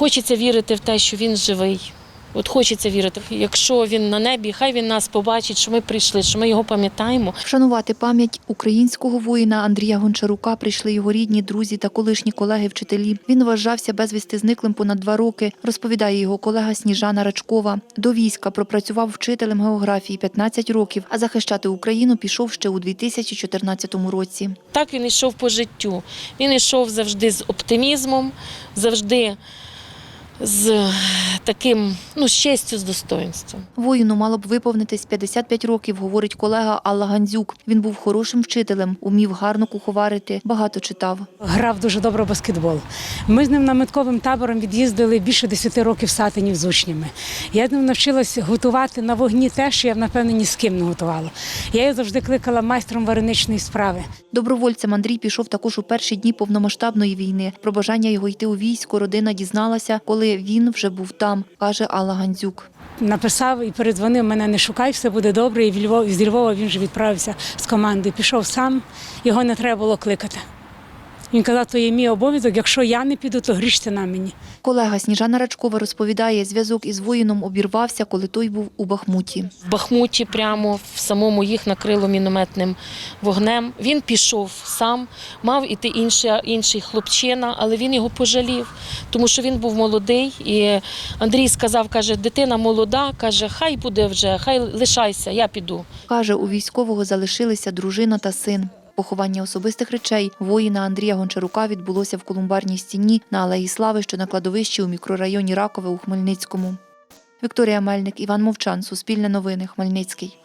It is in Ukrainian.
Хочеться вірити в те, що він живий. От хочеться вірити. Якщо він на небі, хай він нас побачить, що ми прийшли, що ми його пам'ятаємо. Вшанувати пам'ять українського воїна Андрія Гончарука прийшли його рідні, друзі та колишні колеги-вчителі. Він вважався безвісти зниклим понад два роки, розповідає його колега Сніжана Рачкова. До війська пропрацював вчителем географії 15 років, а захищати Україну пішов ще у 2014 році. Так він йшов по життю. Він йшов завжди з оптимізмом, завжди з таким, ну, з честю, з достоинством. Воїну мало б виповнитись 55 років, говорить колега Алла Гандзюк. Він був хорошим вчителем, умів гарно куховарити, багато читав. Грав дуже добре в баскетбол. Ми з ним наметковим табором від'їздили більше 10 років Сатинів з учнями. Я з ним навчилася готувати на вогні те, що я, напевно, ні з ким не готувала. Я його завжди кликала майстром вареничної справи. Добровольцем Андрій пішов також у перші дні повномасштабної війни. Про бажання його йти у військо родина дізналася, коли він вже був там, каже Алла Гандзюк. Написав і передзвонив, мене не шукай, все буде добре. І в Львов, з Львова він вже відправився з команди. Пішов сам, його не треба було кликати. Він казав, то є мій обов'язок, якщо я не піду, то грішся на мені. Колега Сніжана Рачкова розповідає, зв'язок із воїном обірвався, коли той був у Бахмуті. В Бахмуті прямо в самому їх накрило мінометним вогнем. Він пішов сам, мав іти інший, інший хлопчина, але він його пожалів, тому що він був молодий. І Андрій сказав, каже, дитина молода, каже, хай буде вже, хай лишайся, я піду. Каже, у військового залишилися дружина та син. Поховання особистих речей воїна Андрія Гончарука відбулося в Колумбарній стіні на Алеї Слави, що на кладовищі у мікрорайоні Ракове у Хмельницькому. Вікторія Мельник, Іван Мовчан, Суспільне новини, Хмельницький.